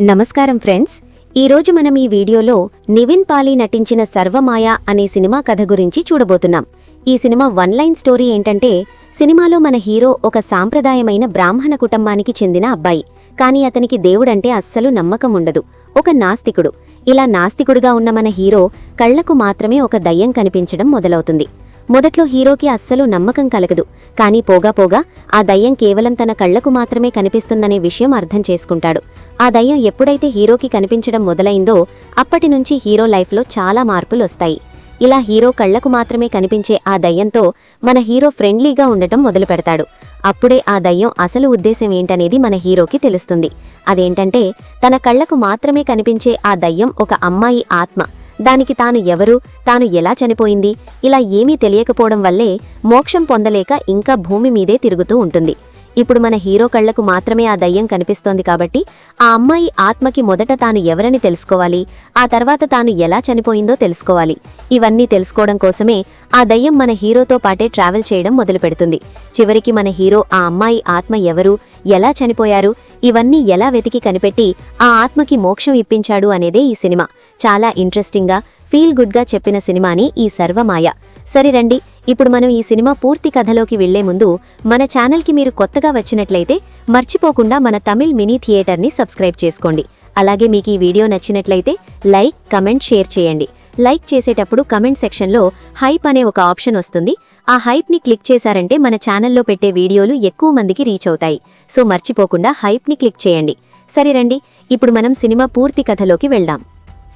నమస్కారం ఫ్రెండ్స్. ఈరోజు మనం ఈ వీడియోలో నివిన్ పాలి నటించిన సర్వమాయ అనే సినిమా కథ గురించి చూడబోతున్నాం. ఈ సినిమా వన్ లైన్ స్టోరీ ఏంటంటే సినిమాలో మన హీరో ఒక సాంప్రదాయమైన బ్రాహ్మణ కుటుంబానికి చెందిన అబ్బాయి. కానీ అతనికి దేవుడంటే అస్సలు నమ్మకం ఉండదు. ఒక నాస్తికుడు. ఇలా నాస్తికుడుగా ఉన్న మన హీరో కళ్ళకు మాత్రమే ఒక దయ్యం కనిపించడం మొదలవుతుంది. మొదట్లో హీరోకి అస్సలు నమ్మకం కలగదు. కానీ పోగా పోగా ఆ దయ్యం కేవలం తన కళ్ళకు మాత్రమే కనిపిస్తుందనే విషయం అర్థం చేసుకుంటాడు. ఆ దయ్యం ఎప్పుడైతే హీరోకి కనిపించడం మొదలైందో అప్పటి నుంచి హీరో లైఫ్లో చాలా మార్పులొస్తాయి. ఇలా హీరో కళ్ళకు మాత్రమే కనిపించే ఆ దయ్యంతో మన హీరో ఫ్రెండ్లీగా ఉండటం మొదలు పెడతాడు అప్పుడే ఆ దయ్యం అసలు ఉద్దేశం ఏంటనేది మన హీరోకి తెలుస్తుంది. అదేంటంటే తన కళ్ళకు మాత్రమే కనిపించే ఆ దయ్యం ఒక అమ్మాయి ఆత్మ. దానికి తాను ఎవరు తాను ఎలా చనిపోయింది ఇలా ఏమీ తెలియకపోవడం వల్లే మోక్షం పొందలేక ఇంకా భూమి మీదే తిరుగుతూ ఉంటుంది. ఇప్పుడు మన హీరో కళ్ళకు మాత్రమే ఆ దయ్యం కనిపిస్తోంది కాబట్టి ఆ అమ్మాయి ఆత్మకి మొదట తాను ఎవరని తెలుసుకోవాలి ఆ తర్వాత తాను ఎలా చనిపోయిందో తెలుసుకోవాలి. ఇవన్నీ తెలుసుకోవడం కోసమే ఆ దయ్యం మన హీరోతో పాటే ట్రావెల్ చేయడం మొదలుపెడుతుంది. చివరికి మన హీరో ఆ అమ్మాయి ఆత్మ ఎవరు ఎలా చనిపోయారు ఇవన్నీ ఎలా వెతికి కనిపెట్టి ఆ ఆత్మకి మోక్షం ఇప్పించాడు అనేదే ఈ సినిమా. చాలా ఇంట్రెస్టింగ్గా ఫీల్ గుడ్గా చెప్పిన సినిమాని ఈ సర్వమాయ. సరిరండి ఇప్పుడు మనం ఈ సినిమా పూర్తి కథలోకి వెళ్ళే ముందు మన ఛానల్కి మీరు కొత్తగా వచ్చినట్లయితే మర్చిపోకుండా మన తమిళ్ మినీ థియేటర్ని సబ్స్క్రైబ్ చేసుకోండి. అలాగే మీకు ఈ వీడియో నచ్చినట్లయితే లైక్ కమెంట్ షేర్ చేయండి. లైక్ చేసేటప్పుడు కమెంట్ సెక్షన్లో హైప్ అనే ఒక ఆప్షన్ వస్తుంది. ఆ హైప్ని క్లిక్ చేశారంటే మన ఛానల్లో పెట్టే వీడియోలు ఎక్కువ మందికి రీచ్ అవుతాయి. సో మర్చిపోకుండా హైప్ని క్లిక్ చేయండి. సరే రండి ఇప్పుడు మనం సినిమా పూర్తి కథలోకి వెళ్దాం.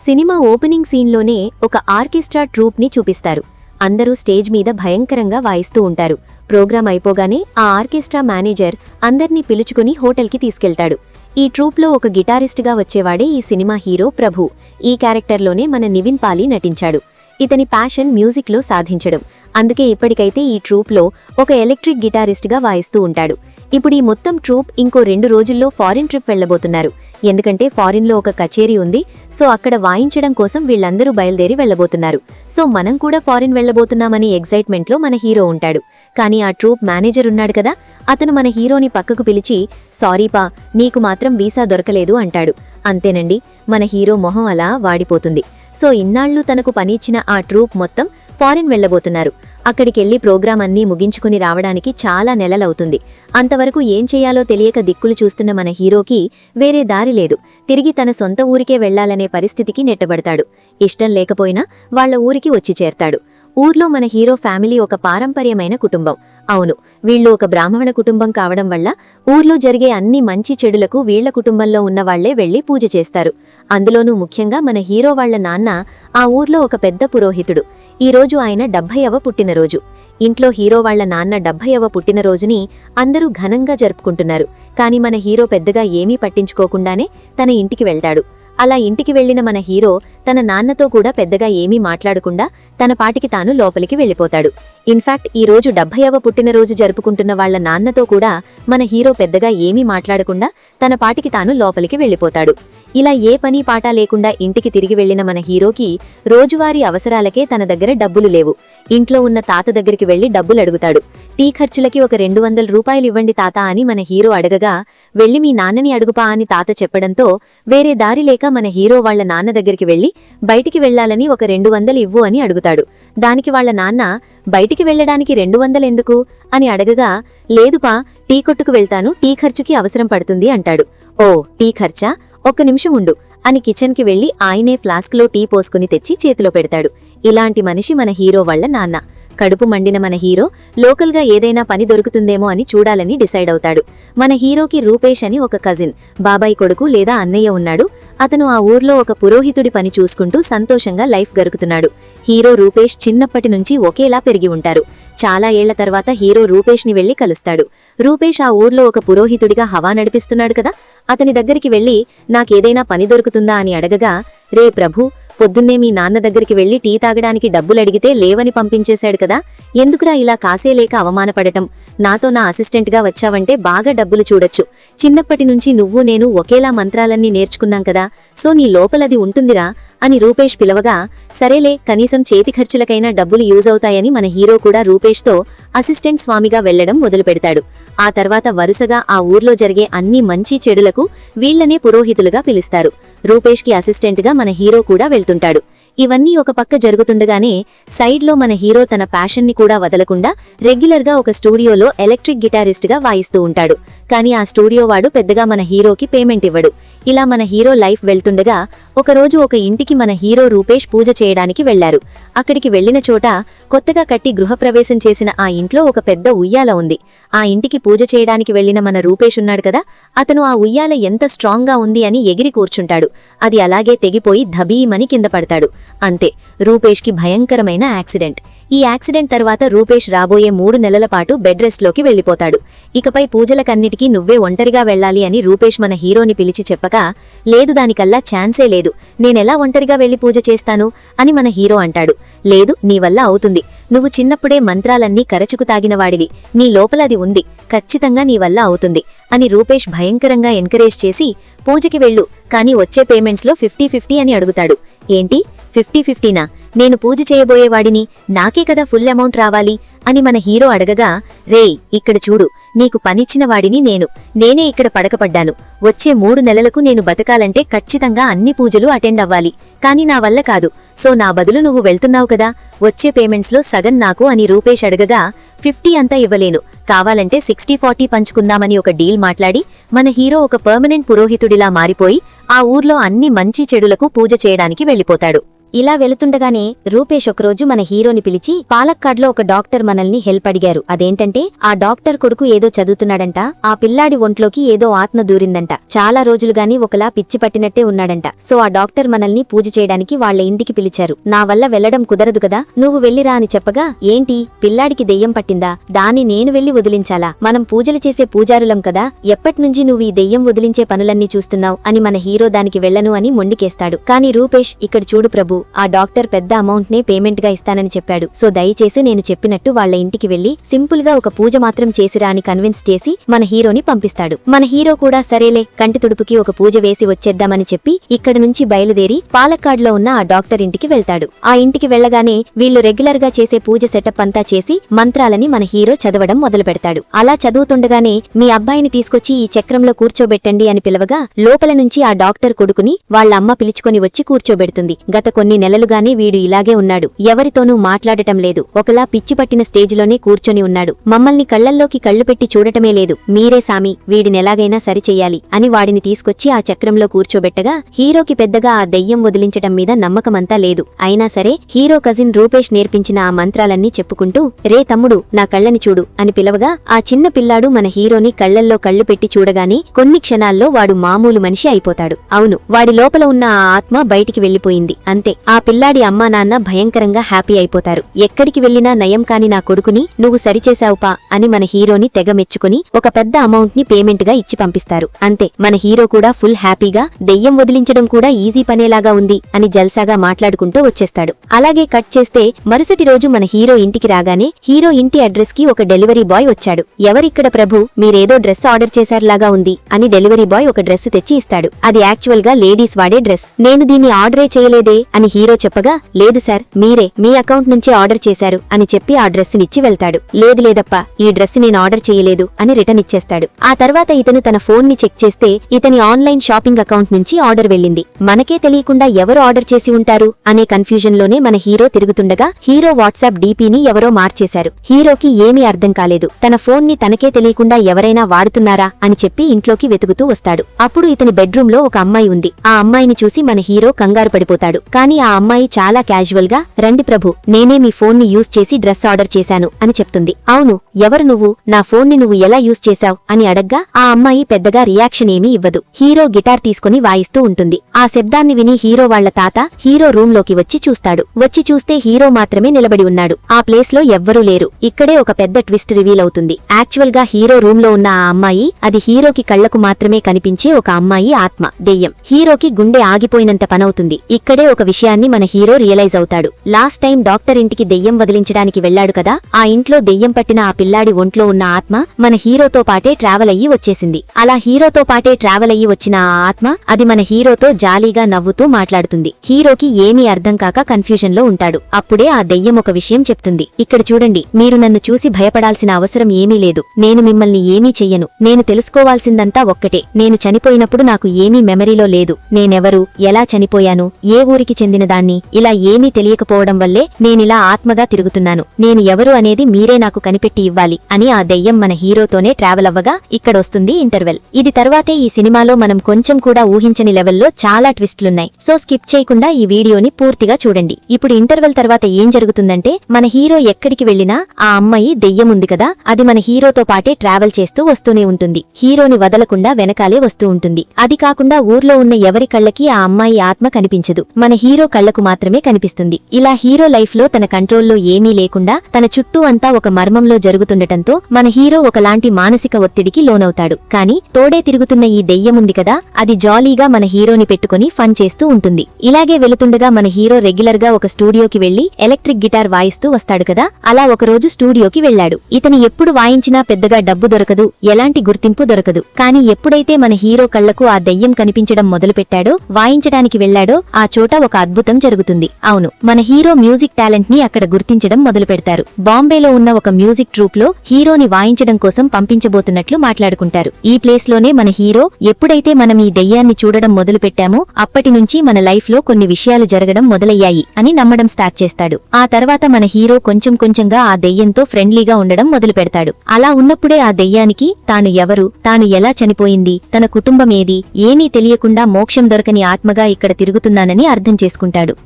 సినిమా ఓపెనింగ్ సీన్లోనే ఒక ఆర్కెస్ట్రా ట్రూప్ని చూపిస్తారు. అందరూ స్టేజ్ మీద భయంకరంగా వాయిస్తూ ఉంటారు. ప్రోగ్రాం అయిపోగానే ఆ ఆర్కెస్ట్రా మేనేజర్ అందర్నీ పిలుచుకుని హోటల్కి తీసుకెళ్తాడు. ఈ ట్రూప్లో ఒక గిటారిస్ట్గా వచ్చేవాడే ఈ సినిమా హీరో ప్రభు. ఈ క్యారెక్టర్లోనే మన నివిన్ పాలి నటించాడు. ఇతని ప్యాషన్ మ్యూజిక్లో సాధించడం. అందుకే ఇప్పటికైతే ఈ ట్రూప్లో ఒక ఎలక్ట్రిక్ గిటారిస్ట్గా వాయిస్తూ ఉంటాడు. ఇప్పుడు ఈ మొత్తం ట్రూప్ ఇంకో రెండు రోజుల్లో ఫారిన్ ట్రిప్ వెళ్ళబోతున్నారు ఎందుకంటే ఫారిన్లో ఒక కచేరీ ఉంది. సో అక్కడ వాయించడం కోసం వీళ్ళందరూ బయలుదేరి వెళ్ళబోతున్నారు సో మనం కూడా ఫారిన్ వెళ్ళబోతున్నామని ఎగ్జైట్మెంట్లో మన హీరో ఉంటాడు. కానీ ఆ ట్రూప్ మేనేజర్ ఉన్నాడు కదా అతను మన హీరోని పక్కకు పిలిచి సారీపా నీకు మాత్రం వీసా దొరకలేదు అంటాడు. అంతేనండి మన హీరో మొహం అలా వాడిపోతుంది. సో ఇన్నాళ్ళు తనకు పనిచ్చిన ఆ ట్రూప్ మొత్తం ఫారిన్ వెళ్ళబోతున్నారు అక్కడికెళ్ళి ప్రోగ్రాం అన్నీ ముగించుకుని రావడానికి చాలా నెలలవుతుంది. అంతవరకు ఏం చేయాలో తెలియక దిక్కులు చూస్తున్న మన హీరోకి వేరే దారి లేదు. తిరిగి తన సొంత ఊరికే వెళ్ళాలనే పరిస్థితికి నెట్టబడతాడు. ఇష్టం లేకపోయినా వాళ్ళ ఊరికి వచ్చి చేరతాడు. ఊర్లో మన హీరో ఫ్యామిలీ ఒక పారంపర్యమైన కుటుంబం. అవును వీళ్ళు ఒక బ్రాహ్మణ కుటుంబం కావడం వల్ల ఊర్లో జరిగే అన్ని మంచి చెడులకు వీళ్ళ కుటుంబంలో ఉన్న వాళ్ళే వెళ్ళి పూజ చేస్తారు. అందులోనూ ముఖ్యంగా మన హీరో వాళ్ళ నాన్న ఆ ఊర్లో ఒక పెద్ద పురోహితుడు. ఈ రోజు ఆయన డెబ్భైవ పుట్టినరోజు. ఇంట్లో హీరో వాళ్ళ నాన్న డెబ్భైవ పుట్టినరోజుని అందరూ ఘనంగా జరుపుకుంటున్నారు. కాని మన హీరో పెద్దగా ఏమీ పట్టించుకోకుండానే తన ఇంటికి వెళ్తాడు. అలా ఇంటికి వెళ్ళిన మన హీరో తన నాన్నతో కూడా పెద్దగా ఏమీ మాట్లాడకుండా తన పాటికి తాను లోపలికి వెళ్ళిపోతాడు. ఇన్ఫాక్ట్ ఈ రోజు డెబ్బైవ పుట్టినరోజు జరుపుకుంటున్న వాళ్ళ నాన్నతో కూడా మన హీరో పెద్దగా ఏమీ మాట్లాడకుండా తన పాటికి తాను లోపలికి వెళ్ళిపోతాడు. ఇలా ఏ పని పాట లేకుండా ఇంటికి తిరిగి వెళ్ళిన మన హీరోకి రోజువారీ అవసరాలకే తన దగ్గర డబ్బులు లేవు. ఇంట్లో ఉన్న తాత దగ్గరికి వెళ్ళి డబ్బులు అడుగుతాడు. టీ ఖర్చులకి ఒక రెండు వందల రూపాయలు ఇవ్వండి తాత అని మన హీరో అడగగా వెళ్ళి మీ నాన్నని అడుగుపా అని తాత చెప్పడంతో వేరే దారి లేక మన హీరో వాళ్ళ నాన్న దగ్గరికి వెళ్ళి బయటికి వెళ్ళాలని ఒక రెండు వందలు ఇవ్వు అని అడుగుతాడు. దానికి వాళ్ళ నాన్న బయటికి వెళ్ళడానికి రెండు వందలెందుకు అని అడగగా లేదుపా టీ కొట్టుకు వెళ్తాను టీ ఖర్చుకి అవసరం పడుతుంది అంటాడు. ఓ టీ ఖర్చా? ఒక్క నిమిషం ఉండు అని కిచెన్కి వెళ్ళి ఆయనే ఫ్లాస్క్లో టీ పోసుకుని తెచ్చి చేతిలో పెడతాడు. ఇలాంటి మనిషి మన హీరో వాళ్ళ నాన్న. కడుపు మండిన మన హీరో లోకల్గా ఏదైనా పని దొరుకుతుందేమో అని చూడాలని డిసైడ్ అవుతాడు. మన హీరోకి రూపేష్ అని ఒక కజిన్ బాబాయ్ కొడుకు లేదా అన్నయ్య ఉన్నాడు అతను ఆ ఊర్లో ఒక పురోహితుడి పని చూసుకుంటూ సంతోషంగా లైఫ్ గరుకుతున్నాడు హీరో రూపేష్ చిన్నప్పటి నుంచి ఒకేలా పెరిగి ఉంటారు. చాలా ఏళ్ళ తర్వాత హీరో రూపేష్ని వెళ్ళి కలుస్తాడు. రూపేష్ ఆ ఊర్లో ఒక పురోహితుడిగా హవా నడిపిస్తున్నాడు కదా? అతని దగ్గరికి వెళ్ళి నాకేదైనా పని దొరుకుతుందా? అని అడగగా రే ప్రభు పొద్దున్నే మీ నాన్న దగ్గరికి వెళ్ళి టీ తాగడానికి డబ్బులు అడిగితే లేవని పంపించేశాడు కదా. ఎందుకురా ఇలా కాసేలేక అవమానపడటం? నాతో నా అసిస్టెంట్గా వచ్చావంటే బాగా డబ్బులు చూడొచ్చు. చిన్నప్పటి నుంచి నువ్వు నేను ఒకేలా మంత్రాలన్నీ నేర్చుకున్నాం కదా. సో నీ లోపలది ఉంటుందిరా అని రూపేష్ పిలవగా సరేలే కనీసం చేతి ఖర్చులకైనా డబ్బులు యూజ్ అవుతాయని మన హీరో కూడా రూపేష్తో అసిస్టెంట్ స్వామిగా వెళ్ళడం మొదలుపెడతాడు. ఆ తర్వాత వరుసగా ఆ ఊర్లో జరిగే అన్ని మంచి చెడులకు వీళ్ళనే పురోహితులుగా పిలుస్తారు. రూపేష్కి అసిస్టెంట్గా మన హీరో కూడా వెళ్తుంటాడు. ఇవన్నీ ఒక పక్క జరుగుతుండగానే సైడ్లో మన హీరో తన ప్యాషన్ని కూడా వదలకుండా రెగ్యులర్గా ఒక స్టూడియోలో ఎలక్ట్రిక్ గిటారిస్ట్గా వాయిస్తూ ఉంటాడు. కానీ ఆ స్టూడియో వాడు పెద్దగా మన హీరోకి పేమెంట్ ఇవ్వడు. ఇలా మన హీరో లైఫ్ వెళ్తుండగా ఒకరోజు ఒక ఇంటికి మన హీరో రూపేష్ పూజ చేయడానికి వెళ్ళారు. అక్కడికి వెళ్ళిన చోట కొత్తగా కట్టి గృహప్రవేశం చేసిన ఆ ఇంట్లో ఒక పెద్ద ఉయ్యాల ఉంది. ఆ ఇంటికి పూజ చేయడానికి వెళ్ళిన మన రూపేష్ ఉన్నాడు కదా అతను ఆ ఉయ్యాల ఎంత స్ట్రాంగ్గా ఉంది అని ఎగిరి కూర్చుంటాడు. అది అలాగే తెగిపోయి ధబీమని కింద పడతాడు. అంతే రూపేష్కి భయంకరమైన యాక్సిడెంట్. ఈ యాక్సిడెంట్ తర్వాత రూపేష్ రాబోయే మూడు నెలల పాటు బెడ్ రెస్ట్లోకి వెళ్ళిపోతాడు ఇకపై పూజలకన్నిటికీ నువ్వే ఒంటరిగా వెళ్ళాలి అని రూపేష్ మన హీరోని పిలిచి చెప్పగా లేదు దానికల్లా ఛాన్సే లేదు. నేనెలా ఒంటరిగా వెళ్ళి పూజ చేస్తాను? అని మన హీరో అంటాడు. లేదు నీ వల్ల అవుతుంది. నువ్వు చిన్నప్పుడే మంత్రాలన్నీ కరచుకు తాగినవాడివి. నీ లోపల అది ఉంది. ఖచ్చితంగా నీ వల్ల అవుతుంది. అని రూపేష్ భయంకరంగా ఎంకరేజ్ చేసి పూజకి వెళ్ళు కానీ వచ్చే పేమెంట్స్లో ఫిఫ్టీ ఫిఫ్టీ అని అడుగుతాడు. ఏంటి? ఫిఫ్టీ ఫిఫ్టీనా? నేను పూజ చేయబోయేవాడిని నాకే కదా ఫుల్ అమౌంట్ రావాలి అని మన హీరో అడగగా రేయ్ ఇక్కడ చూడు నీకు పనిచ్చిన వాడిని నేను. నేనే ఇక్కడ పడకపడ్డాను. వచ్చే మూడు నెలలకు నేను బతకాలంటే ఖచ్చితంగా అన్ని పూజలు అటెండ్ అవ్వాలి. కాని నా వల్ల కాదు. సో నా బదులు నువ్వు వెళ్తున్నావు కదా. వచ్చే పేమెంట్స్లో సగం నాకు అని రూపేష్ అడగగా ఫిఫ్టీ అంతా ఇవ్వలేను. కావాలంటే సిక్స్టీ ఫార్టీ పంచుకుందామని ఒక డీల్ మాట్లాడి మన హీరో ఒక పర్మనెంట్ పురోహితుడిలా మారిపోయి ఆ ఊర్లో అన్ని మంచి చెడులకు పూజ చేయడానికి వెళ్ళిపోతాడు. ఇలా వెళుతుండగానే రూపేష్ ఒకరోజు మన హీరోని పిలిచి పాలక్కాడ్లో ఒక డాక్టర్ మనల్ని హెల్ప్ అడిగారు. అదేంటంటే ఆ డాక్టర్ కొడుకు ఏదో చదువుతున్నాడంట ఆ పిల్లాడి ఒంట్లోకి ఏదో ఆత్మ దూరిందంట. చాలా రోజులుగాని ఒకలా పిచ్చి పట్టినట్టే ఉన్నాడంట. సో ఆ డాక్టర్ మనల్ని పూజ చేయడానికి వాళ్ళ ఇంటికి పిలిచారు. నా వల్ల వెళ్ళడం కుదరదు కదా నువ్వు వెళ్ళిరా అని చెప్పగా ఏంటి పిల్లాడికి దెయ్యం పట్టిందా? దాన్ని నేను వెళ్ళి వదిలించాలా? మనం పూజలు చేసే పూజారులం కదా ఎప్పటినుంచి నువ్వు ఈ దెయ్యం వదిలించే పనులన్నీ చూస్తున్నావు అని మన హీరో దానికి వెళ్ళను అని మొండికేస్తాడు. కానీ రూపేష్ ఇక్కడ చూడు ప్రభు ఆ డాక్టర్ పెద్ద అమౌంట్ నే పేమెంట్గా ఇస్తానని చెప్పాడు. సో దయచేసి నేను చెప్పినట్టు వాళ్ళ ఇంటికి వెళ్ళి సింపుల్గా ఒక పూజ మాత్రం చేసిరా అని కన్విన్స్ చేసి మన హీరోని పంపిస్తాడు. మన హీరో కూడా సరేలే కంటి తుడుపుకి ఒక పూజ వేసి వచ్చేద్దామని చెప్పి ఇక్కడ నుంచి బయలుదేరి పాలక్కాడ్లో ఉన్న ఆ డాక్టర్ ఇంటికి వెళ్తాడు. ఆ ఇంటికి వెళ్ళగానే వీళ్ళు రెగ్యులర్గా చేసే పూజ సెటప్ అంతా చేసి మంత్రాలని మన హీరో చదవడం మొదలు పెడతాడు అలా చదువుతుండగానే మీ అబ్బాయిని తీసుకొచ్చి ఈ చక్రంలో కూర్చోబెట్టండి అని పిలవగా లోపల నుంచి ఆ డాక్టర్ కొడుకుని వాళ్ళ అమ్మ పిలుచుకొని వచ్చి కూర్చోబెడుతుంది. గత కొన్ని నెలలుగానే వీడు ఇలాగే ఉన్నాడు. ఎవరితోనూ మాట్లాడటం లేదు. ఒకలా పిచ్చిపట్టిన స్టేజిలోనే కూర్చొని ఉన్నాడు. మమ్మల్ని కళ్ళల్లోకి కళ్ళు పెట్టి చూడటమే లేదు. మీరే సామి వీడినెలాగైనా సరిచెయ్యాలి అని వాడిని తీసుకొచ్చి ఆ చక్రంలో కూర్చోబెట్టగా హీరోకి పెద్దగా ఆ దెయ్యం వదిలించటం మీద నమ్మకమంతా లేదు. అయినా సరే హీరో కజిన్ రూపేష్ నేర్పించిన ఆ మంత్రాలన్నీ చెప్పుకుంటూ రే తమ్ముడు నా కళ్ళని చూడు అని పిలవగా ఆ చిన్న పిల్లాడు మన హీరోని కళ్ళల్లో కళ్ళు పెట్టి చూడగానే కొన్ని క్షణాల్లో వాడు మామూలు మనిషి అయిపోతాడు. అవును వాడి లోపల ఉన్న ఆ ఆత్మ బయటికి వెళ్ళిపోయింది అంతే. ఆ పిల్లాడి అమ్మా నాన్న భయంకరంగా హ్యాపీ అయిపోతారు. ఎక్కడికి వెళ్ళినా నయం కాని నా కొడుకుని నువ్వు సరిచేశావుపా అని మన హీరోని తెగ మెచ్చుకుని ఒక పెద్ద అమౌంట్ని పేమెంట్గా ఇచ్చి పంపిస్తారు. అంతే మన హీరో కూడా ఫుల్ హ్యాపీగా దెయ్యం వదిలించడం కూడా ఈజీ పనేలాగా ఉంది అని జల్సాగా మాట్లాడుకుంటూ వచ్చేస్తాడు. అలాగే కట్ చేస్తే మరుసటి రోజు మన హీరో ఇంటికి రాగానే హీరో ఇంటి అడ్రస్కి ఒక డెలివరీ బాయ్ వచ్చాడు. ఎవరిక్కడ ప్రభు? మీరేదో డ్రెస్ ఆర్డర్ చేశారులాగా ఉంది అని డెలివరీ బాయ్ ఒక డ్రెస్ తెచ్చి ఇస్తాడు. అది యాక్చువల్గా లేడీస్ వాడే డ్రెస్. నేను దీన్ని ఆర్డరే చేయలేదే అని హీరో చెప్పగా లేదు సార్ మీరే మీ అకౌంట్ నుంచే ఆర్డర్ చేశారు అని చెప్పి ఆ డ్రెస్ నిచ్చి వెళ్తాడు. లేదు లేదప్పా ఈ డ్రెస్ నేను ఆర్డర్ చేయలేదు అని రిటర్న్ ఇచ్చేస్తాడు. ఆ తర్వాత ఇతను తన ఫోన్ని చెక్ చేస్తే ఇతని ఆన్లైన్ షాపింగ్ అకౌంట్ నుంచి ఆర్డర్ వెళ్ళింది. మనకే తెలియకుండా ఎవరు ఆర్డర్ చేసి ఉంటారు అనే కన్ఫ్యూజన్లోనే మన హీరో తిరుగుతుండగా హీరో వాట్సాప్ డీపీని ఎవరో మార్చేశారు. హీరోకి ఏమీ అర్థం కాలేదు. తన ఫోన్ని తనకే తెలియకుండా ఎవరైనా వాడుతున్నారా అని చెప్పి ఇంట్లోకి వెతుకుతూ వస్తాడు. అప్పుడు ఇతని బెడ్రూమ్లో ఒక అమ్మాయి ఉంది. ఆ అమ్మాయిని చూసి మన హీరో కంగారు పడిపోతాడు. కానీ ఆ అమ్మాయి చాలా క్యాజువల్గా రండి ప్రభు నేనే మీ ఫోన్ని యూజ్ చేసి డ్రెస్ ఆర్డర్ చేశాను అని చెప్తుంది. అవును ఎవరు నువ్వు? నా ఫోన్ని నువ్వు ఎలా యూజ్ చేశావ్? అని అడగ్గా ఆ అమ్మాయి పెద్దగా రియాక్షన్ ఏమీ ఇవ్వదు. హీరో గిటార్ తీసుకుని వాయిస్తూ ఉంటుంది. ఆ శబ్దాన్ని విని హీరో వాళ్ళ తాత హీరో రూమ్లోకి వచ్చి చూస్తాడు. వచ్చి చూస్తే హీరో మాత్రమే నిలబడి ఉన్నాడు. ఆ ప్లేస్లో ఎవ్వరూ లేరు. ఇక్కడే ఒక పెద్ద ట్విస్ట్ రివీల్ అవుతుంది. యాక్చువల్గా హీరో రూమ్లో ఉన్న ఆ అమ్మాయి అది హీరోకి కళ్ళకు మాత్రమే కనిపించే ఒక అమ్మాయి ఆత్మ దెయ్యం. హీరోకి గుండె ఆగిపోయినంత పనవుతుంది. ఇక్కడే ఒక విషయం విషయాన్ని మన హీరో రియలైజ్ అవుతాడు. లాస్ట్ టైం డాక్టర్ ఇంటికి దెయ్యం వదిలించడానికి వెళ్ళాడు కదా ఆ ఇంట్లో దెయ్యం పట్టిన ఆ పిల్లాడి ఒంట్లో ఉన్న ఆత్మ మన హీరోతో పాటే ట్రావెల్ అయ్యి వచ్చేసింది. అలా హీరోతో పాటే ట్రావెల్ అయ్యి వచ్చిన ఆ ఆత్మ అది మన హీరోతో జాలీగా నవ్వుతూ మాట్లాడుతుంది. హీరోకి ఏమీ అర్థం కాక కన్ఫ్యూజన్లో ఉంటాడు. అప్పుడే ఆ దెయ్యం ఒక విషయం చెప్తుంది. ఇక్కడ చూడండి మీరు నన్ను చూసి భయపడాల్సిన అవసరం ఏమీ లేదు. నేను మిమ్మల్ని ఏమీ చెయ్యను. నేను తెలుసుకోవాల్సిందంతా ఒక్కటే. నేను చనిపోయినప్పుడు నాకు ఏమీ మెమరీలో లేదు. నేనెవరు? ఎలా చనిపోయాను? ఏ ఊరికి చెందినదాన్ని ఇలా ఏమీ తెలియకపోవడం వల్లే నేనిలా ఆత్మగా తిరుగుతున్నాను. నేను ఎవరు అనేది మీరే నాకు కనిపెట్టి ఇవ్వాలి అని ఆ దెయ్యం మన హీరోతోనే ట్రావెల్ అవ్వగా ఇక్కడొస్తుంది ఇంటర్వెల్ ఇది తర్వాతే ఈ సినిమాలో మనం కొంచెం కూడా ఊహించని లెవెల్లో చాలా ట్విస్టులున్నాయి. సో స్కిప్ చేయకుండా ఈ వీడియోని పూర్తిగా చూడండి. ఇప్పుడు ఇంటర్వెల్ తర్వాత ఏం జరుగుతుందంటే మన హీరో ఎక్కడికి వెళ్ళినా ఆ అమ్మాయి దెయ్యం ఉంది కదా అది మన హీరోతో పాటే ట్రావెల్ చేస్తూ వస్తూనే ఉంటుంది. హీరోని వదలకుండా వెనకాలే వస్తూ ఉంటుంది. అది కాకుండా ఊర్లో ఉన్న ఎవరి కళ్ళకి ఆ అమ్మాయి ఆత్మ కనిపించదు. మన హీరో కళ్ళకు మాత్రమే కనిపిస్తుంది. ఇలా హీరో లైఫ్లో తన కంట్రోల్లో ఏమీ లేకుండా తన చుట్టూ అంతా ఒక మర్మంలో జరుగుతుండటంతో మన హీరో ఒకలాంటి మానసిక ఒత్తిడికి లోనవుతాడు. కానీ తోడే తిరుగుతున్న ఈ దెయ్యముంది కదా అది జాలీగా మన హీరోని పెట్టుకుని ఫన్ చేస్తూ ఉంటుంది. ఇలాగే వెళుతుండగా మన హీరో రెగ్యులర్గా ఒక స్టూడియోకి వెళ్ళి ఎలక్ట్రిక్ గిటార్ వాయిస్తూ వస్తాడు కదా అలా ఒకరోజు స్టూడియోకి వెళ్ళాడు. ఇతను ఎప్పుడు వాయించినా పెద్దగా డబ్బు దొరకదు ఎలాంటి గుర్తింపు దొరకదు. కానీ ఎప్పుడైతే మన హీరో కళ్ళకు ఆ దెయ్యం కనిపించడం మొదలుపెట్టాడో వాయించడానికి వెళ్ళాడో ఆ చోట ఒక అద్భుతం జరుగుతుంది. అవును మన హీరో మ్యూజిక్ టాలెంట్ని అక్కడ గుర్తించడం మొదలు పెడతారు బాంబేలో ఉన్న ఒక మ్యూజిక్ ట్రూప్లో హీరోని వాయించడం కోసం పంపించబోతున్నట్లు మాట్లాడుకుంటారు. ఈ ప్లేస్లోనే మన హీరో ఎప్పుడైతే మనం ఈ దెయ్యాన్ని చూడడం మొదలు పెట్టామో అప్పటి నుంచి మన లైఫ్లో కొన్ని విషయాలు జరగడం మొదలయ్యాయి అని నమ్మడం స్టార్ట్ చేస్తాడు. ఆ తర్వాత మన హీరో కొంచెం కొంచెంగా ఆ దెయ్యంతో ఫ్రెండ్లీగా ఉండడం మొదలు పెడతాడు అలా ఉన్నప్పుడే ఆ దెయ్యానికి తాను ఎవరు తాను ఎలా చనిపోయింది తన కుటుంబం ఏది ఏమీ తెలియకుండా మోక్షం దొరకని ఆత్మగా ఇక్కడ తిరుగుతున్నానని అర్థం చేసుకుంటాడు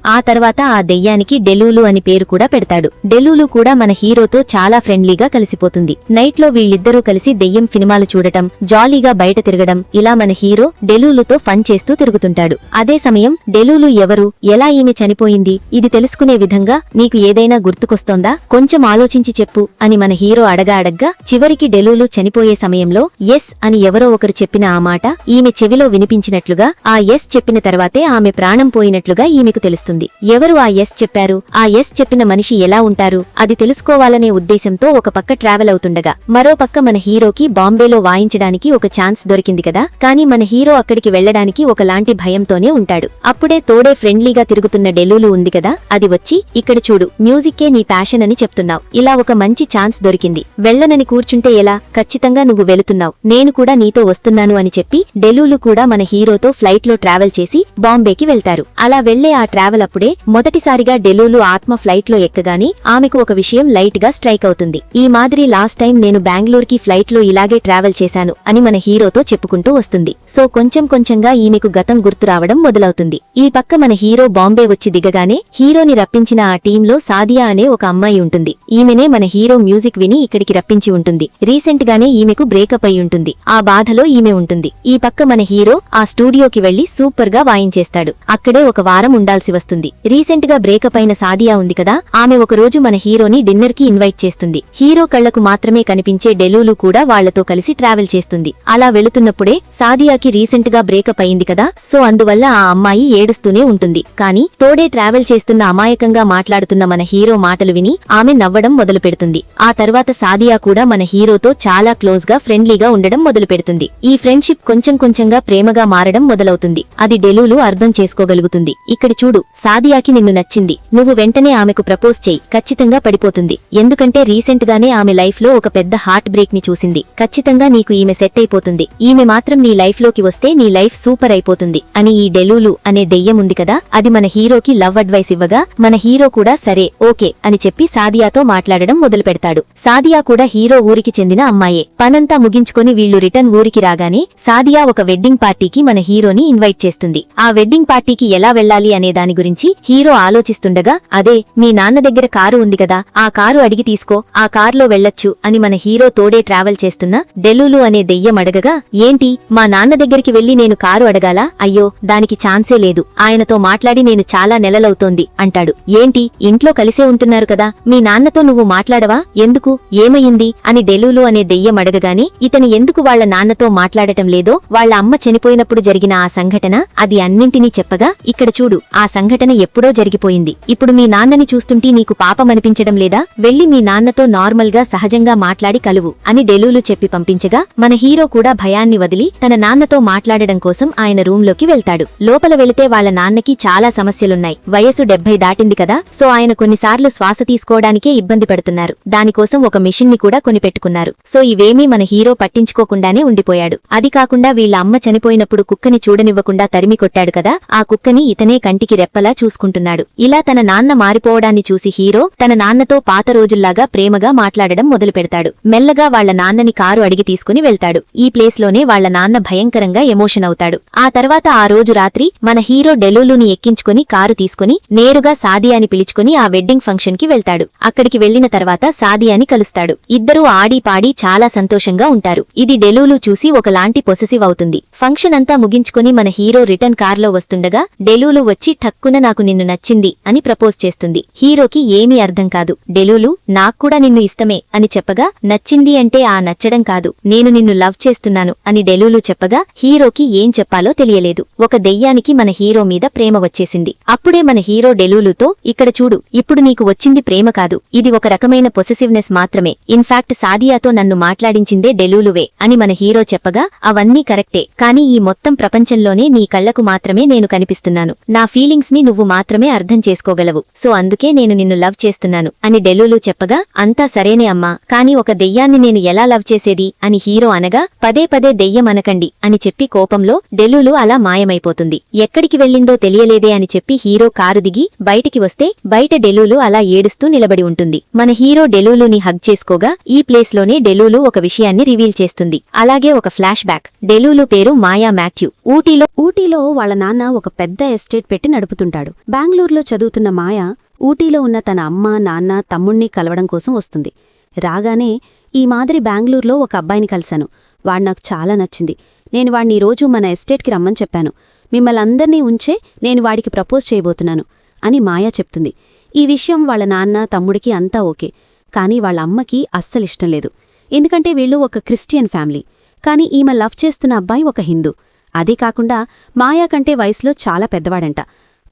ఆ తర్వాత ఆ దెయ్యానికి డెలూలు అని పేరు కూడా పెడతాడు. డెలూలు కూడా మన హీరోతో చాలా ఫ్రెండ్లీగా కలిసిపోతుంది. నైట్లో వీళ్ళిద్దరూ కలిసి దెయ్యం సినిమాలు చూడటం జాలీగా బయట తిరగడం ఇలా మన హీరో డెలూలుతో ఫన్ చేస్తూ తిరుగుతుంటాడు. అదే సమయం డెలూలు ఎవరు ఎలా ఈమె చనిపోయింది ఇది తెలుసుకునే విధంగా నీకు ఏదైనా గుర్తుకొస్తోందా? కొంచెం ఆలోచించి చెప్పు అని మన హీరో అడగా అడగ్గా చివరికి డెలూలు చనిపోయే సమయంలో ఎస్ అని ఎవరో ఒకరు చెప్పిన ఆ మాట ఈమె చెవిలో వినిపించినట్లుగా ఆ ఎస్ చెప్పిన తర్వాతే ఆమె ప్రాణం పోయినట్లుగా ఈమెకు తెలుస్తుంది. ఎవరు ఆ ఎస్ చెప్పారు? ఆ ఎస్ చెప్పిన మనిషి ఎలా ఉంటారు? అది తెలుసుకోవాలనే ఉద్దేశంతో ఒక పక్క ట్రావెల్ అవుతుండగా మరో పక్క మన హీరోకి బాంబేలో వాయించడానికి ఒక ఛాన్స్ దొరికింది కదా? కానీ మన హీరో అక్కడికి వెళ్ళడానికి ఒకలాంటి భయంతోనే ఉంటాడు. అప్పుడే తోడే ఫ్రెండ్లీగా తిరుగుతున్న డెలూలు ఉంది కదా? అది వచ్చి ఇక్కడ చూడు మ్యూజిక్కే నీ ప్యాషన్ అని చెప్తున్నావు. ఇలా ఒక మంచి ఛాన్స్ దొరికింది. వెళ్ళనని కూర్చుంటే ఎలా? ఖచ్చితంగా నువ్వు వెళుతున్నావు. నేను కూడా నీతో వస్తున్నాను అని చెప్పి డెలూలు కూడా మన హీరోతో ఫ్లైట్లో ట్రావెల్ చేసి బాంబేకి వెళ్తారు. అలా వెళ్ళే ఆ ట్రావెల్ అప్పుడే మొదటిసారిగా డెలూలు ఆత్మ ఫ్లైట్లో ఎక్కగానే ఆమెకు ఒక విషయం లైట్గా స్ట్రైక్ అవుతుంది. ఈ మాదిరి లాస్ట్ టైం నేను బెంగళూరుకి ఫ్లైట్లో ఇలాగే ట్రావెల్ చేశాను అని మన హీరోతో చెప్పుకుంటూ వస్తుంది. సో కొంచెం కొంచెంగా ఈమెకు గతం గుర్తు రావడం మొదలవుతుంది. ఈ పక్క మన హీరో బాంబే వచ్చి దిగగానే హీరోని రప్పించిన ఆ టీంలో సాదియా అనే ఒక అమ్మాయి ఉంటుంది. ఈమెనే మన హీరో మ్యూజిక్ విని ఇక్కడికి రప్పించి ఉంటుంది. రీసెంట్ గానే ఈమెకు బ్రేకప్ అయి ఉంటుంది. ఆ బాధలో ఈమె ఉంటుంది. ఈ పక్క మన హీరో ఆ స్టూడియోకి వెళ్ళి సూపర్గా వాయించేస్తాడు. అక్కడే ఒక వారం ఉండాల్సి వస్తుంది. రీసెంట్గా బ్రేకప్ అయిన సాదియా ఉంది కదా ఆమె ఒక రోజు మన హీరోని డిన్నర్కి ఇన్వైట్ చేస్తుంది. హీరో కళ్ళకు మాత్రమే కనిపించే డెలూలు కూడా వాళ్ళతో కలిసి ట్రావెల్ చేస్తుంది. అలా వెళుతున్నప్పుడే సాదియాకి రీసెంట్గా బ్రేకప్ అయింది కదా సో అందువల్ల ఆ అమ్మాయి ఏడుస్తూనే ఉంటుంది. కానీ తోడే ట్రావెల్ చేస్తున్న అమాయకంగా మాట్లాడుతున్న మన హీరో మాటలు విని ఆమె నవ్వడం మొదలు పెడుతుంది ఆ తర్వాత సాదియా కూడా మన హీరోతో చాలా క్లోజ్గా ఫ్రెండ్లీగా ఉండడం మొదలు పెడుతుంది ఈ ఫ్రెండ్షిప్ కొంచెం కొంచెంగా ప్రేమగా మారడం మొదలవుతుంది. అది డెలూలు అర్థం చేసుకోగలుగుతుంది. ఇక్కడ చూడు సాదియాకి నిన్ను నచ్చింది. నువ్వు వెంటనే ఆమెకు ప్రపోజ్ చేయి. ఖచ్చితంగా పడిపోతుంది. ఎందుకంటే రీసెంట్ గానే ఆమె లైఫ్లో ఒక పెద్ద హార్ట్ బ్రేక్ని చూసింది. ఖచ్చితంగా నీకు ఈమె సెట్ అయిపోతుంది. ఈమె మాత్రం నీ లైఫ్లోకి వస్తే నీ లైఫ్ సూపర్ అయిపోతుంది అని ఈ డెలూలు అనే దెయ్యం ఉంది కదా అది మన హీరోకి లవ్ అడ్వైస్ ఇవ్వగా మన హీరో కూడా సరే ఓకే అని చెప్పి సాదియాతో మాట్లాడడం మొదలు పెడతాడు సాదియా కూడా హీరో ఊరికి చెందిన అమ్మాయే. పనంతా ముగించుకొని వీళ్ళు రిటర్న్ ఊరికి రాగానే సాదియా ఒక వెడ్డింగ్ పార్టీకి మన హీరోని ఇన్వైట్ చేస్తుంది. ఆ వెడ్డింగ్ పార్టీకి ఎలా వెళ్ళాలి అనే దాని గురించి హీరో ఆలోచిస్తుండగా అదే మీ నాన్న దగ్గర కారు ఉంది కదా ఆ కారు అడిగి తీసుకో ఆ కారులో వెళ్ళొచ్చు అని మన హీరో తోడే ట్రావెల్ చేస్తున్న డెలూలు అనే దెయ్యం అడగగా ఏంటి మా నాన్న దగ్గరికి వెళ్ళి నేను కారు అడగాలా? అయ్యో దానికి ఛాన్సే లేదు ఆయనతో మాట్లాడి నేను చాలా నెలలవుతోంది అంటాడు. ఏంటి ఇంట్లో కలిసే ఉంటున్నారు కదా మీ నాన్నతో నువ్వు మాట్లాడవా? ఎందుకు ఏమయింది అని డెలూలు అనే దెయ్యం అడగగానే ఇతను ఎందుకు వాళ్ళ నాన్నతో మాట్లాడటం లేదో వాళ్ళ అమ్మ చనిపోయినప్పుడు జరిగిన ఆ సంఘటన అది అన్నింటినీ చెప్పగా ఇక్కడ చూడు ఆ సంఘటన ఎప్పుడో జరిగిపోయింది. ఇప్పుడు మీ నాన్నని చూస్తుంటే నీకు పాపమనిపించడం లేదా? వెళ్ళి మీ నాన్నతో నార్మల్గా సహజంగా మాట్లాడి కలువు అని డెలూలు చెప్పి పంపించగా మన హీరో కూడా భయాన్ని వదిలి తన నాన్నతో మాట్లాడడం కోసం ఆయన రూంలోకి వెళ్తాడు. లోపల వెళితే వాళ్ళ నాన్నకి చాలా సమస్యలున్నాయి. వయసు డెబ్బై దాటింది కదా సో ఆయన కొన్నిసార్లు శ్వాస తీసుకోవడానికే ఇబ్బంది పడుతున్నారు. దానికోసం ఒక మిషన్ని కూడా కొనిపెట్టుకున్నారు. సో ఇవేమీ మన హీరో పట్టించుకోకుండానే ఉండిపోయాడు. అది కాకుండా వీళ్ళ అమ్మ చనిపోయినప్పుడు కుక్కని చూడనివ్వకుండా తరిమి కొట్టాడు కదా ఆ కుక్కని ఇతనే కంటికి రెప్పలా చూసుకుంటున్నాడు. ఇలా తన నాన్న మారిపోవడాన్ని చూసి హీరో తన నాన్నతో పాత రోజుల్లాగా ప్రేమగా మాట్లాడడం మొదలు పెడతాడు మెల్లగా వాళ్ళ నాన్నని కారు అడిగి తీసుకుని వెళ్తాడు. ఈ ప్లేస్లోనే వాళ్ళ నాన్న భయంకరంగా ఎమోషన్ అవుతాడు. ఆ తర్వాత ఆ రోజు రాత్రి మన హీరో డెలూలుని ఎక్కించుకుని కారు తీసుకుని నేరుగా సాదియాని పిలుచుకుని ఆ వెడ్డింగ్ ఫంక్షన్కి వెళ్తాడు. అక్కడికి వెళ్ళిన తర్వాత సాదియాని కలుస్తాడు. ఇద్దరూ ఆడి పాడి చాలా సంతోషంగా ఉంటారు. ఇది డెలూలు చూసి ఒకలాంటి పొసెసివ్ అవుతుంది. ఫంక్షన్ అంతా ముగించుకుని మన హీరో రిటర్న్ కార్లో వస్తుండగా డెలూలు వచ్చి ఠక్కున నాకు నిన్ను నచ్చింది అని ప్రపోజ్ చేస్తుంది. హీరోకి ఏమీ అర్థం కాదు. డెలూలు నాక్కూడా నిన్ను ఇష్టమే అని చెప్పగా నచ్చింది అంటే ఆ నచ్చడం కాదు. నేను నిన్ను లవ్ చేస్తున్నాను అని డెలూలు చెప్పగా హీరోకి ఏం చెప్పాలో తెలియలేదు. ఒక దెయ్యానికి మన హీరో మీద ప్రేమ వచ్చేసింది. అప్పుడే మన హీరో డెలూలుతో ఇక్కడ చూడు ఇప్పుడు నీకు వచ్చింది ప్రేమ కాదు. ఇది ఒక రకమైన పొసెసివ్నెస్ మాత్రమే. ఇన్ఫాక్ట్ సాదియాతో నన్ను మాట్లాడించిందే డెలూలువే అని మన హీరో చెప్పగా అవన్నీ కరెక్టే. కానీ ఈ మొత్తం ప్రపంచంలోనే నీ కళ్ళకు మాత్రమే నేను కనిపిస్తున్నాను. నా ఫీలింగ్స్ని నువ్వు మాత్రమే అర్థం చేసుకోగలవు. సో అందుకే నేను నిన్ను లవ్ చేస్తున్నాను అని డెలూలు చెప్పగా అంతా సరేనే అమ్మా కానీ ఒక దెయ్యాన్ని నేను ఎలా లవ్ చేసేది? అని హీరో అనగా పదే పదే దెయ్యం అనకండి అని చెప్పి కోపంలో డెలూలు అలా మాయమైపోతుంది. ఎక్కడికి వెళ్ళిందో తెలియలేదే అని చెప్పి హీరో కారు దిగి బయటికి వస్తే బయట డెలూలు అలా ఏడుస్తూ నిలబడి ఉంటుంది. మన హీరో డెలూలుని హగ్ చేసుకోగా ఈ ప్లేస్లోనే డెలూలు ఒక విషయాన్ని రివీల్ చేస్తుంది. అలాగే ఒక ఫ్లాష్ బ్యాక్ డెలూలు పేరు మాయా మాథ్యూ. ఊటీలో ఊటీలో వాళ్ళ నాన్న ఒక పెద్ద ఎస్టేట్ పెట్టి నడుపుతుంటాడు. బెంగళూరులో చదువుతున్న మాయ ఊటీలో ఉన్న తన అమ్మ నాన్న తమ్ముణ్ణి కలవడం కోసం వస్తుంది. రాగానే ఈ మాదిరి బెంగళూరులో ఒక అబ్బాయిని కలిశాను. వాడు నాకు చాలా నచ్చింది. నేను వాడిని ఈరోజు మన ఎస్టేట్కి రమ్మని చెప్పాను. మిమ్మల్నందర్నీ ఉంచే నేను వాడికి ప్రపోజ్ చేయబోతున్నాను అని మాయా చెప్తుంది. ఈ విషయం వాళ్ళ నాన్న తమ్ముడికి అంతా ఓకే. కానీ వాళ్ళ అమ్మకి అస్సలిష్టం లేదు. ఎందుకంటే వీళ్ళు ఒక క్రిస్టియన్ ఫ్యామిలీ. కానీ ఈమె లవ్ చేస్తున్న అబ్బాయి ఒక హిందూ. అదే కాకుండా మాయా కంటే వయసులో చాలా పెద్దవాడంట.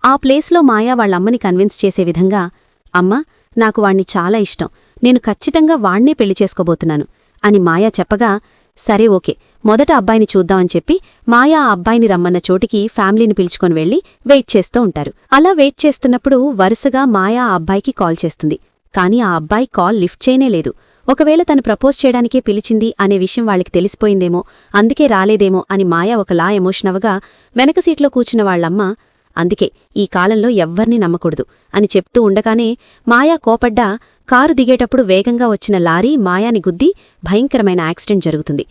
ఆ ప్లేస్లో మాయా వాళ్ళమ్మని కన్విన్స్ చేసే విధంగా అమ్మా నాకు వాణ్ణి చాలా ఇష్టం. నేను ఖచ్చితంగా వాణ్ణే పెళ్ళి చేసుకోబోతున్నాను అని మాయా చెప్పగా సరే ఓకే. మొదట అబ్బాయిని చూద్దామని చెప్పి మాయా ఆ అబ్బాయిని రమ్మన్న చోటికి ఫ్యామిలీని పిలుచుకొని వెళ్ళి వెయిట్ చేస్తూ ఉంటారు. అలా వెయిట్ చేస్తున్నప్పుడు వరుసగా మాయా ఆ అబ్బాయికి కాల్ చేస్తుంది. కానీ ఆ అబ్బాయి కాల్ లిఫ్ట్ చేయనేలేదు ఒకవేళ తను ప్రపోజ్ చేయడానికే పిలిచింది అనే విషయం వాళ్ళకి తెలిసిపోయిందేమో అందుకే రాలేదేమో అని మాయా ఒకలా ఎమోషన్ ఎమోషనవగా వెనక సీట్లో కూర్చున్న వాళ్ళమ్మ అందుకే ఈ కాలంలో ఎవ్వర్నీ నమ్మకూడదు అని చెప్తూ ఉండగానే మాయా కోపడ్డా కారు దిగేటప్పుడు వేగంగా వచ్చిన లారీ మాయాని గుద్ది భయంకరమైన యాక్సిడెంట్ జరుగుతుంది.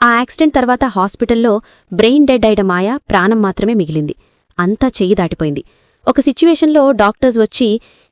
ఆ యాక్సిడెంట్ తర్వాత హాస్పిటల్లో బ్రెయిన్ డెడ్ అయిన మాయా ప్రాణం మాత్రమే మిగిలింది. అంతా చెయ్యి దాటిపోయింది. ఒక సిచ్యువేషన్లో డాక్టర్స్ వచ్చి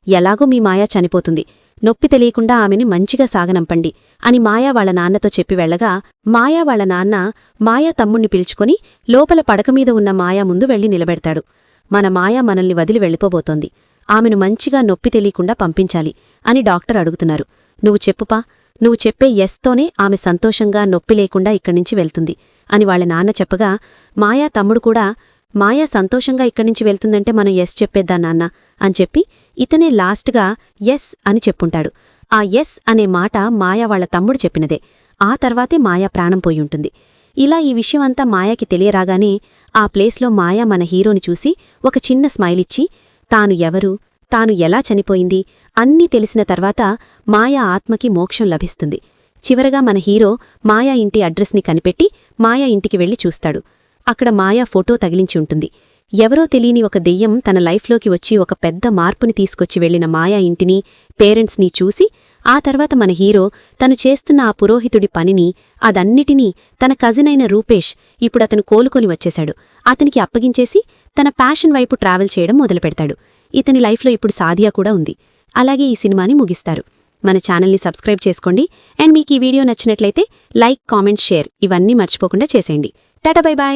ఎలాగో మీ మాయా చనిపోతుంది. నొప్పి తెలియకుండా ఆమెని మంచిగా సాగనంపండి అని మాయా వాళ్ళ నాన్నతో చెప్పి వెళ్ళగా మాయా వాళ్ళ నాన్న మాయా తమ్ముణ్ణి పిలుచుకొని లోపల పడకమీద ఉన్న మాయా ముందు వెళ్ళి నిలబెడతాడు. మన మాయా మనల్ని వదిలి వెళ్ళిపోబోతోంది. ఆమెను మంచిగా నొప్పి తెలియకుండా పంపించాలి అని డాక్టర్ అడుగుతున్నారు. నువ్వు చెప్పుపా నువ్వు చెప్పే ఎస్తోనే ఆమె సంతోషంగా నొప్పి లేకుండా ఇక్కడ్నించి వెళ్తుంది అని వాళ్ళ నాన్న చెప్పగా మాయా తమ్ముడు కూడా మాయా సంతోషంగా ఇక్కడ్నించి వెళ్తుందంటే మనం ఎస్ చెప్పేద్దా నాన్న అని చెప్పి ఇతనే లాస్ట్గా ఎస్ అని చెప్పుంటాడు. ఆ ఎస్ అనే మాట మాయా వాళ్ళ తమ్ముడు చెప్పినదే. ఆ తర్వాతే మాయా ప్రాణం పోయింటుంది ఇలా ఈ విషయమంతా మాయాకి తెలియరాగానే ఆ ప్లేస్లో మాయా మన హీరోని చూసి ఒక చిన్న స్మైలిచ్చి తాను ఎవరు? తాను ఎలా చనిపోయింది? అన్నీ తెలిసిన తర్వాత మాయా ఆత్మకి మోక్షం లభిస్తుంది. చివరగా మన హీరో మాయా ఇంటి అడ్రస్ని కనిపెట్టి మాయా ఇంటికి వెళ్ళి చూస్తాడు. అక్కడ మాయా ఫోటో తగిలించి ఉంటుంది. ఎవరో తెలియని ఒక దెయ్యం తన లైఫ్లోకి వచ్చి ఒక పెద్ద మార్పుని తీసుకొచ్చి వెళ్ళిన మాయా ఇంటిని పేరెంట్స్ని చూసి ఆ తర్వాత మన హీరో తను చేస్తున్న ఆ పురోహితుడి పనిని అదన్నిటినీ తన కజినైన రూపేష్ ఇప్పుడతను కోలుకొని వచ్చేశాడు. అతనికి అప్పగించేసి తన ప్యాషన్ వైపు ట్రావెల్ చేయడం మొదలుపెడతాడు. ఇతని లైఫ్లో ఇప్పుడు సాధియా కూడా ఉంది. అలాగే ఈ సినిమాని ముగిస్తారు. మన ఛానల్ని సబ్స్క్రైబ్ చేసుకోండి. అండ్ మీకు ఈ వీడియో నచ్చినట్లయితే లైక్ కామెంట్ షేర్ ఇవన్నీ మర్చిపోకుండా చేసేయండి. Tata bye bye